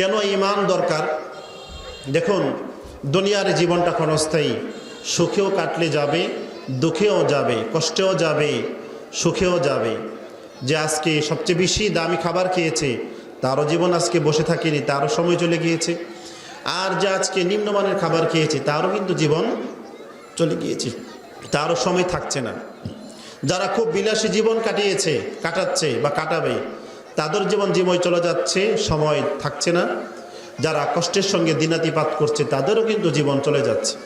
কেন ইমান দরকার? দেখুন, দুনিয়ার জীবনটা ক্ষণস্থায়ী। সুখেও কাটলে যাবে, দুঃখেও যাবে, কষ্টেও যাবে, সুখেও যাবে। যে আজকে সবচেয়ে বেশি দামি খাবার খেয়েছে, তারও জীবন আজকে বসে থাকেনি, তারও সময় চলে গিয়েছে। আর যে আজকে নিম্নমানের খাবার খেয়েছে, তারও কিন্তু জীবন চলে গিয়েছে। তারও সময় থাকছে না। যারা খুব বিলাসী জীবন কাটিয়েছে, কাটাচ্ছে বা কাটাবে তাদের জীবন জীবন চলে যাচ্ছে, সময় থাকছে না। যারা কষ্টের সঙ্গে দিনাতিপাত করছে, তাদেরও কিন্তু জীবন চলে যাচ্ছে।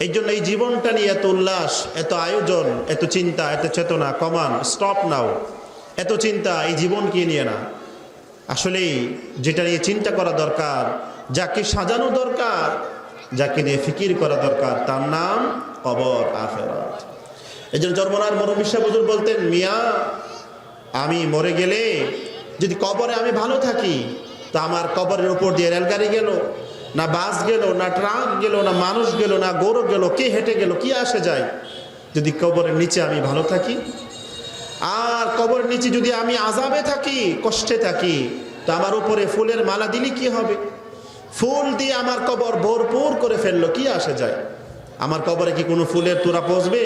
এই জন্য এই জীবনটা নিয়ে এত উল্লাস, এত আয়োজন, এত চিন্তা, এত চেতনা, কমান স্টপ নাও। এত চিন্তা এই জীবনকে নিয়ে না। আসলেই যেটা নিয়ে চিন্তা করা দরকার, যাকে সাজানো দরকার, যাকে নিয়ে ফিকির করা দরকার, তার নাম কবর আখেরাত। এই জন্য জন্মনার মরমিশা বুজুর বলতেন, মিয়া, আমি মরে গেলে যদি কবরে আমি ভালো থাকি, তো আমার কবরের উপর দিয়ে রেলগাড়ি গেল, না বাস গেল, না ট্রাক গেল, না মানুষ গেল, না গৌরব গেল, কে হেঁটে গেল, কি আসে যায়? যদি কবরের নিচে আমি ভালো থাকি, আর কবরের নিচে যদি আমি আজাবে থাকি, কষ্টে থাকি, তো আমার উপরে ফুলের মালা দিলে কি হবে? ফুল দিয়ে আমার কবর ভরপুর করে ফেলল, কি আসে যায়? আমার কবরে কি কোনো ফুলের তোরা পচবে?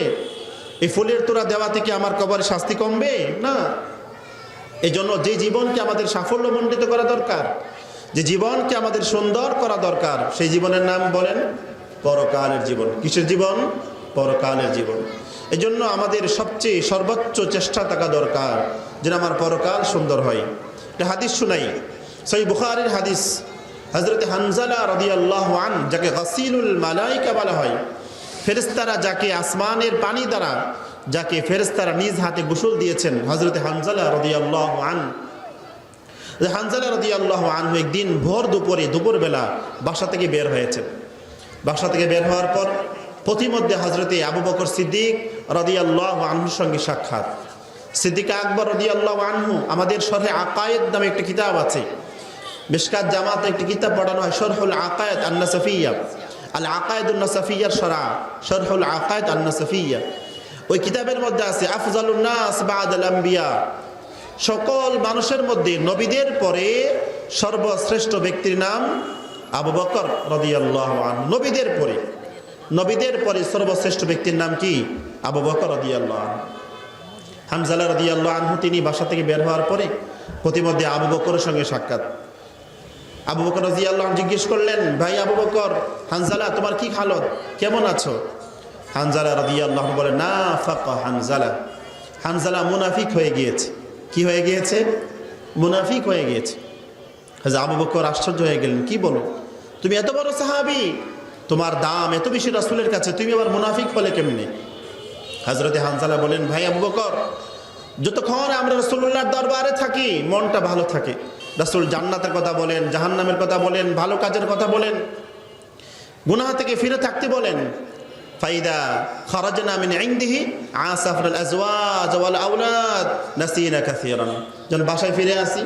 এই ফুলের তোরা দেওয়া থেকে আমার কবরে শাস্তি কমবে? না। এই জন্য যে জীবনকে আমাদের সাফল্যমণ্ডিত করা দরকার, যে জীবনকে আমাদের সুন্দর করা দরকার, সেই জীবনের নাম বলেন পরকালের জীবন। কিসের জীবন? পরকালের জীবন। এই জন্য আমাদের সবচেয়ে সর্বোচ্চ চেষ্টা থাকা দরকার যেন আমার পরকাল সুন্দর হয়। একটা হাদিস শুনাই। সেই বুখারের হাদিস। হজরত হানজালা রদি আল্লাহ যাকে গাসিলুল মালাইকা বলা হয় ফেরেস্তারা যাকে আসমানের পানি দ্বারা যাকে ফেরেস্তারা নিজ হাতে গোসল দিয়েছেন হজরত হানজালা রদি আল্লাহ আন হানজালা রদি আল্লাহ আনহু একদিন ভোর দুপুরে, দুপুরবেলা বাসা থেকে বের হয়েছেন। বাসা থেকে বের হওয়ার পর প্রতিমধ্যে হজরতে আবু বকর সিদ্দিক রদি আল্লাহ আনহুর সঙ্গে সাক্ষাৎ। সিদ্দিক আকবর রদি আল্লাহ আনহু, আমাদের শরহে আকায়েদ নামে একটি কিতাব আছে। মিসকাত জামাতে একটি কিতাব পড়ানো হয়, শরহুল আকায়েদ আন্না সফিয়া আল আকায়দুল্না সফিয়ার সরা, শরহুল আকায়েদ আন্না সফিয়া ওই কিতাবের মধ্যে আছে আফজালুন্নাস বাদ আল আম্বিয়া সকল মানুষের মধ্যে নবীদের পরে সর্বশ্রেষ্ঠ ব্যক্তির নাম আবু বকর রদিয়াল্লাহ নবীদের পরে নবীদের পরে সর্বশ্রেষ্ঠ ব্যক্তির নাম কি? আবু বকর রদিয়াল্লাহ হামজালা রদিয়াল্লাহ আনহু তিনি বাসা থেকে বের হওয়ার পরে প্রতিমধ্যে আবু বকরের সঙ্গে সাক্ষাৎ। আবু বকর রদিয়াল্লাহ জিজ্ঞেস করলেন, ভাই আবু বকর হানজালা তোমার কি হালত? কেমন আছো? হানজালা রদিয়াল্লাহ বলে, না ফাঁকা হানজালা। হানজালা মুনাফিক হয়ে গিয়েছে। কি হয়ে গিয়েছে? মুনাফিক হয়ে গিয়েছে। হাজা আবু বকর আশ্চর্য হয়ে গেলেন, কি বলো? তুমি এত বড় সাহাবি? তোমার দাম এত বেশি রাসুলের কাছে, তুমি আবার মুনাফিক হলে কেমনি? হাজরতে হানসালা বলেন, ভাই আবু বকর, যতক্ষণ আমরা রসুল্লাহর দরবারে থাকি, মনটা ভালো থাকে। রাসুল জান্নাতের কথা বলেন, জাহান্নামের কথা বলেন, ভালো কাজের কথা বলেন, গুনাহ থেকে ফিরে থাকতে বলেন ফাইদা খরাজনা মিন ইনদিহি আসাফরাল আজওয়াজ ওয়াল আওলাদ নাসিনা কাসীরান। যখন বাসায় ফিরে আসি,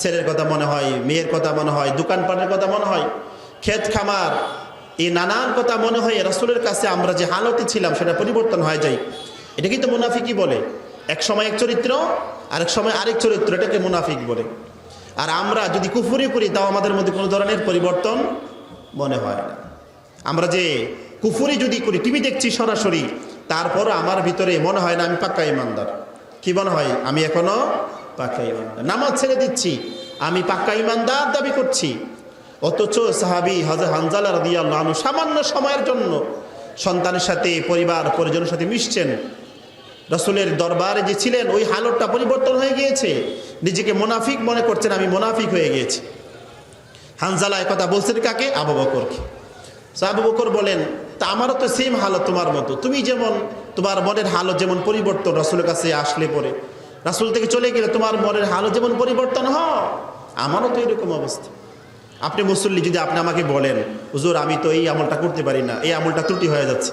ছেলের কথা মনে হয়, মেয়ের কথা মনে হয়, দোকানপাটের কথা মনে হয়, ক্ষেত খামার, এই নানান কথা মনে হয়, রাসূলের কাছে আমরা যে হালতে ছিলাম, সেটা পরিবর্তন হয়ে যায়। এটা কিন্তু মুনাফিকই বলে। এক সময় এক চরিত্র, আরেক সময় আরেক চরিত্র, এটাকে মুনাফিক বলে। আর আমরা যদি কুফুরি করি, তাও আমাদের মধ্যে কোনো ধরনের পরিবর্তন মনে হয় আমরা যে কুফুরি যদি করি টিভি দেখছি সরাসরি তারপর আমার ভিতরে মনে হয় না আমি পাক্কা ইমানদার। কি মনে হয়? আমি এখনও পাক্কা ইমানদার। নামাজ ছেড়ে দিচ্ছি, আমি পাক্কা ইমানদার দাবি করছি। অথচ সাহাবি হাজার হানজালা রাদিয়াল্লাহু সামান্য সময়ের জন্য সন্তানের সাথে, পরিবার, পরিজনের সাথে মিশছেন। রসুলের দরবারে যে ছিলেন, ওই হালতটা পরিবর্তন হয়ে গিয়েছে। নিজেকে মোনাফিক মনে করছেন, আমি মোনাফিক হয়ে গিয়েছি। হানজালা কথা বলছেন কাকে? আবু বকরকে। আবু বকর বলেন তা আমারও তো সেম হালত তোমার মতো। তুমি যেমন, তোমার মনের হালত যেমন পরিবর্তন রাসুলের কাছে আসলে পরে। রাসুল থেকে চলে গেলে তোমার মনের হালত যেমন পরিবর্তন হ, আমারও তো এরকম অবস্থা। আপনি মুসল্লি, যদি আপনি আমাকে বলেন, হুজুর, আমি তো এই আমলটা করতে পারি না, এই আমলটা ত্রুটি হয়ে যাচ্ছে।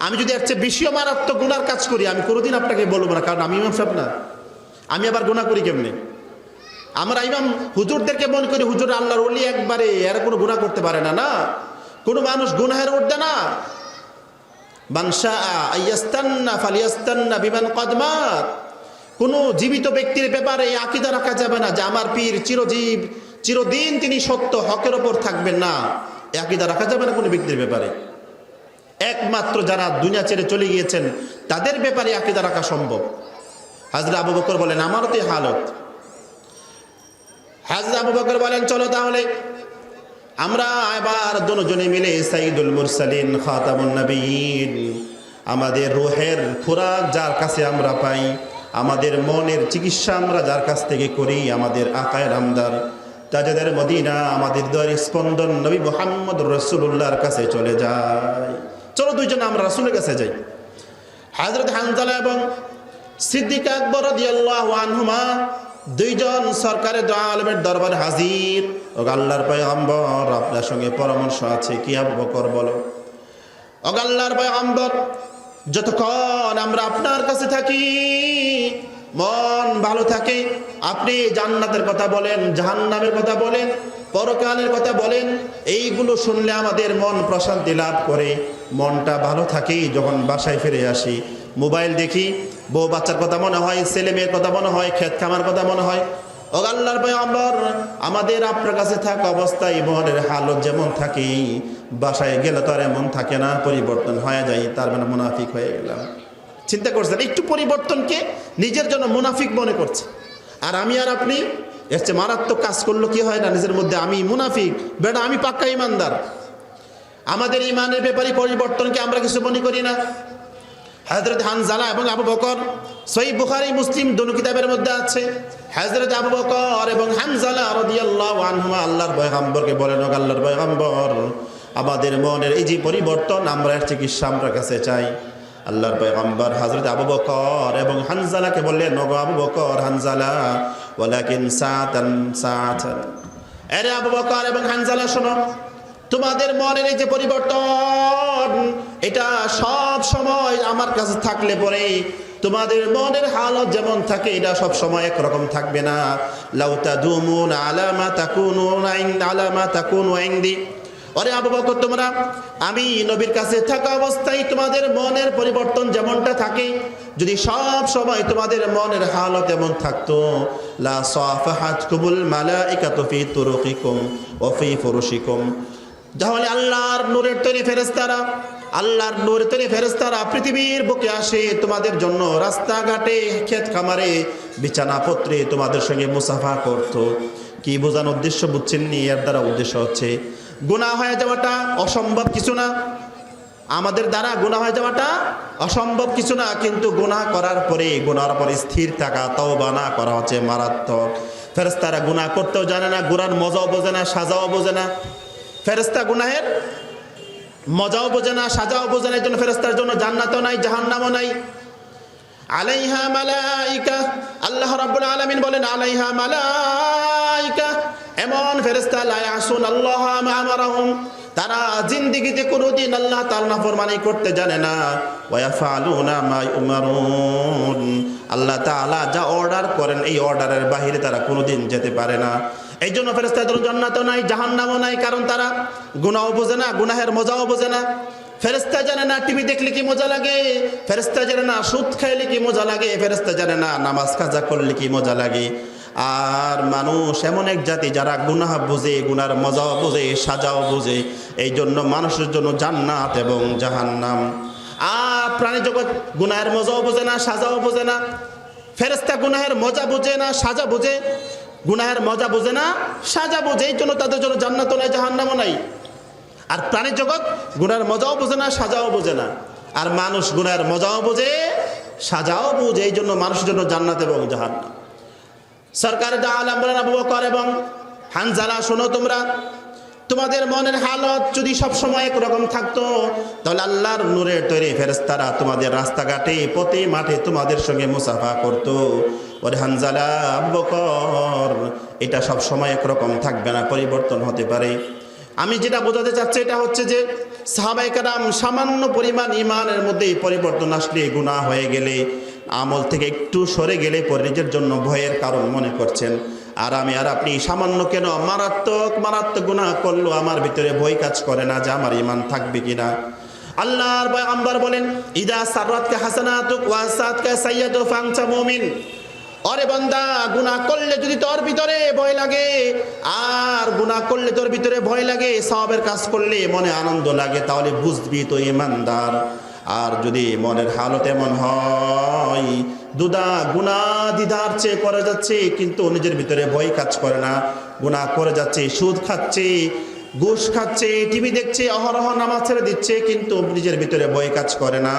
আমি যদি এর চেয়ে বেশিও মারাত্মক গুণার কাজ করি, আমি কোনোদিন আপনাকে বলব না, কারণ আমি ইমাম সাহেব না। আমি আবার গুণা করি কেমনে? আমরা ইমাম হুজুরদেরকে মনে করি, হুজুর, আল্লাহর অলি একবারে, এরা কোনো গুণা করতে পারে না না। কোনো মানুষ গুনাহের উঠবে না। কোনো জীবিত ব্যক্তির ব্যাপারে আকিদা রাখা যাবে না যে আমার পীর চিরজীব, চিরদিন তিনি সত্য, হকের ওপর থাকবেন না। আকিদা রাখা যাবে না কোনো ব্যক্তির ব্যাপারে। একমাত্র যারা দুনিয়া ছেড়ে চলে গিয়েছেন, তাদের ব্যাপারে আকিদা রাখা সম্ভব। হাজরা আবু বকর বলেন, আমারও তো হালত। হাজরা আবু বকর বলেন, চলো তাহলে আমরা এবার দুজনে মিলে সাইদুল মুরসালিন খাতামুন নবীন। আমাদের রুহের খোরাক যার কাছে আমরা পাই, আমাদের মনের চিকিৎসা আমরা যার কাছ থেকে করি, আমাদের আকায় রামদার তাজাদের মদিনা, আমাদের দর স্পন্দন নবী মোহাম্মদ রসুল্লাহর কাছে চলে যায়। চলো দুইজন আমরা রসুলের কাছে যাই। হাজরত হানজালা এবং সিদ্দিক আকবর রাদিয়াল্লাহু আনহুমা দুইজন সরকারের আলমের দরবারে হাজির। ও আল্লাহর পয়গম্বর, আপনার সঙ্গে পরামর্শ আছে কি বকর বলো? ও আল্লাহর পয়গম্বর, যতক্ষণ আমরা আপনার কাছে থাকি, মন ভালো থাকে, আপনি জান্নাতের কথা বলেন, জাহান্নামের কথা বলেন, পরকালের কথা বলেন, এইগুলো শুনলে আমাদের মন প্রশান্তি লাভ করে। মনটা ভালো থাকে যখন বাসায় ফিরে আসি। মোবাইল দেখি বউ বাচ্চার কথা মনে হয়, ছেলে মেয়ের কথা মনে হয়, ক্ষেত খামার কথা মনে হয়। ও আল্লাহর পয়গম্বর, আমাদের আপনার কাছে থাকা অবস্থায় মনের হালত যেমন থাকে, বাসায় গেলে তো আর এমন থাকে না, পরিবর্তন হয়ে যায়, তার মানে মুনাফিক হয়ে গেলাম। চিন্তা করছেন, একটু পরিবর্তনকে নিজের জন্য মুনাফিক মনে করছে। আর আমি আর আপনি, এর চেয়ে মারাত্মক কাজ করল কি হয় না, নিজের মধ্যে আমি মুনাফিক। বেটা, আমি পাক্কা ইমানদার। আমাদের ইমানের ব্যাপারে পরিবর্তনকে আমরা কিছু মনে করি না। হজরত হানজালা এবং আবু বকর সই বুখারি, মুসলিম দনু কিতাবের মধ্যে আছে। হজরত আবু বকর এবং হানজালা রাদিয়াল্লাহু আনহুমা আল্লাহর পয়গম্বরকে বলেন আল্লাহর পয়গম্বর, আমাদের মনের এই যে পরিবর্তন, আমরা এর চিকিৎসা আমরা কাছে চাই। আল্লাহর পয়গম্বর হজরত আবু বকর এবং হানজালাকে বললেন নগো আবু বকর, হানজালা, ওয়ালাকিন সাতান সাতান। এরে আবু বকর এবং হানজালা, শোনো তোমাদের মনের এই যে পরিবর্তন, এটা সব সময় আমার কাছে থাকলে পরে তোমাদের মনের হালত যেমন থাকে, এটা সব সময় একরকম থাকবে না। লাউতা দুমুন আলামা তাকুন আলামা তাকুন ওয়াইন্দি অরে আবু বকর, তোমরা, আমি নবীর কাছে থাকা অবস্থায় তোমাদের মনের পরিবর্তন যেমনটা থাকে, যদি সব সময় তোমাদের মনের হালত এমন থাকতো, লা সাফাহাতকুমুল মালাইকাতু ফি তুরুকিকুম ওয়া ফি ফুরুশিকুম। তাহলে আল্লাহর নূরের তৈরি ফেরেস্তারা আল্লাহর নূরের তৈরি ফেরেস্তারা পৃথিবীর বুকে আসে, তোমাদের জন্য রাস্তাঘাটে ক্ষেত খামারে বিছানাপত্রে তোমাদের সঙ্গে মুসাফা করত। কি বোঝানোর উদ্দেশ্য বুঝছেন নি? এর দ্বারা উদ্দেশ্য হচ্ছে গুণা হয়ে যাওয়াটা অসম্ভব কিছু না। আমাদের দ্বারা গুণা হয়ে যাওয়াটা অসম্ভব কিছু না, কিন্তু গুণা করার পরে গুনার পরে স্থির থাকা তাও বানা করা হচ্ছে মারাত্মক। ফেরেস্তারা গুণা করতেও জানে না, গুনার মজাও বোঝে না, সাজাও বোঝে না। ফেরেস্তা গুনাহের, মজাও বোঝে না, সাজাও বোঝে না, এই জন্য ফেরেস্তার জন্য জান্নাতও নাই, জাহান্নামও নাই। আলাইহা মালাইকা, আল্লাহ রাব্বুল আলামিন বলেন, আলাইহা মালাইকা, এমন ফেরেস্তা লা ইয়াসুন আল্লাহ আমারাহুম, তারা জিন্দিগিতে কোনোদিন আল্লাহ তাআলা নাফরমানি করতে জানে না। ওয়া ইয়াফআলুনা মা ইউমারুন, আল্লাহ তাআলা যা অর্ডার করেন, এই অর্ডারের বাইরে তারা কোনোদিন যেতে পারে না। এই জন্য ফেরেস্তাদের জান্নাতও নাই, জাহান্নামও নাই, কারণ তারা গুনাহও বোঝে না, গুনাহের মজাও বোঝে না। ফেরেস্তা জানে না, টিভি দেখলে কি মজা লাগে? ফেরেস্তা জানে না, সুদ খাইলে কি মজা লাগে? ফেরেস্তা জানে না, নামাজ কাজা করলে কি মজা লাগে? আর মানুষ এমন এক জাতি যারা গুনাহ বোঝে, গুনার মজাও বোঝে, সাজাও বোঝে। এই জন্য মানুষের জন্য জান্নাত এবং জাহান্নাম। আর প্রাণী জগৎ গুনাহের মজাও বোঝে না, সাজাও বোঝে না। ফেরেস্তা গুনাহের মজা বোঝে না, সাজা বোঝে। গুনাহের মজা বোঝে না, সাজা বোঝে, এই জন্য তাদের জন্য জান্নাত নাই, জাহান্নামও নাই। আর প্রাণী জগৎ গুনার মজাও বোঝে না, সাজাও বোঝে না। আর মানুষ গুনার মজাও বোঝে, সাজাও বোঝে, এই জন্য মানুষের জন্য জান্নাত এবং জাহান্নাম সরকার বলেন, আবু বকর এবং হানজালা, শোনো তোমরা, তোমাদের মনের হালত যদি সব সময় একরকম থাকতো, তাহলে আল্লাহর নূরের তৈরি ফেরেস্তারা তোমাদের রাস্তাঘাটে, পথে, মাঠে তোমাদের সঙ্গে মুসাফা করতো। ওরে হানজালা আবু বকর এটা সব সময় একরকম থাকবে না, পরিবর্তন হতে পারে। আমি যেটা বোঝাতে চাচ্ছি এটা হচ্ছে যে সাহাবাই কারাম সামান্য পরিমাণ ইমানের মধ্যে পরিবর্তন আসলে গুণা হয়ে গেলে, আমল থেকে একটু সরে গেলে নিজের জন্য ভয়ের কারণ মনে করছেন। আর আমি আর আপনি সামান্য কেন মারাত্মক মারাত্মক গুণা করল আমার ভিতরে ভয় কাজ করে না যে আমার ইমান থাকবে কিনা। আল্লাহর আম্বার বলেন, ইদা সাররাতকা হাসানাতুক ওয়া সাতকা সাইয়্যাতু ফাংচা মুমিন। অরে বন্দা, গুনাহ করলে যদি তোর ভিতরে ভয় লাগে, আর গুনাহ করলে তোর ভিতরে ভয় লাগে সবের কাজ করলে মনে আনন্দ লাগে, তাহলে বুঝবি তো ইমানদার। আর যদি মনের হালত এমন হয়, দুদা গুনা দিদার চেয়ে করে যাচ্ছে, কিন্তু নিজের ভিতরে ভয় কাজ করে না। গুনাহ করে যাচ্ছে, সুদ খাচ্ছে, ঘুষ খাচ্ছে, টিভি দেখছে, অহরহ নামাজ ছেড়ে দিচ্ছে, কিন্তু নিজের ভিতরে ভয় কাজ করে না।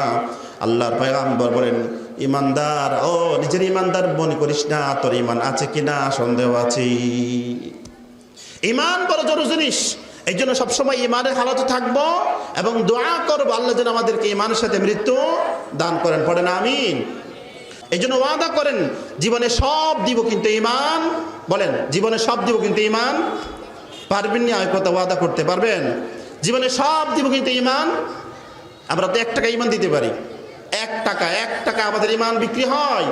আল্লাহর পয়গাম্বর বলেন ইমানদার, ও নিজের ইমানদার মনে করিস না, তোর ইমান আছে কিনা সন্দেহ আছে। ইমান বড় জরুরি জিনিস। এই জন্য সবসময় ইমানের হালতে থাকব এবং দোয়া করব, আল্লাহ যেন আমাদেরকে ইমানের সাথে মৃত্যু দান করেন। পড়েন আমিন। এই জন্য ওয়াদা করেন, জীবনে সব দিব কিন্তু ইমান। বলেন, জীবনে সব দিব কিন্তু ইমান। পারবেন না ওই কথা ওয়াদা করতে পারবেন? জীবনে সব দিব কিন্তু ইমান। আমরা তো এক টাকা ইমান দিতে পারি। এক টাকা এক টাকা আমাদের ইমান বিক্রি হয়।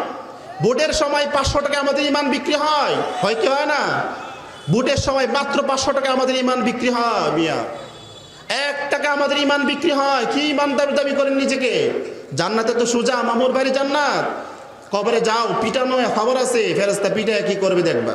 বুটের সময় পাঁচশো টাকা আমাদের ইমান বিক্রি হয়। হয় কি হয় না? বুটের সময় মাত্র পাঁচশো টাকা আমাদের ইমান বিক্রি হয়, মিয়া। এক টাকা আমাদের ইমান বিক্রি হয়। কি ইমান দাবি দাবি করেন নিজেকে? জান্নাতে তো সোজা, মামুর বাড়ি জান্নাত। কবরে যাও পিটানো খবর আছে ফেরস্তা পিটায় কি করবে দেখবা?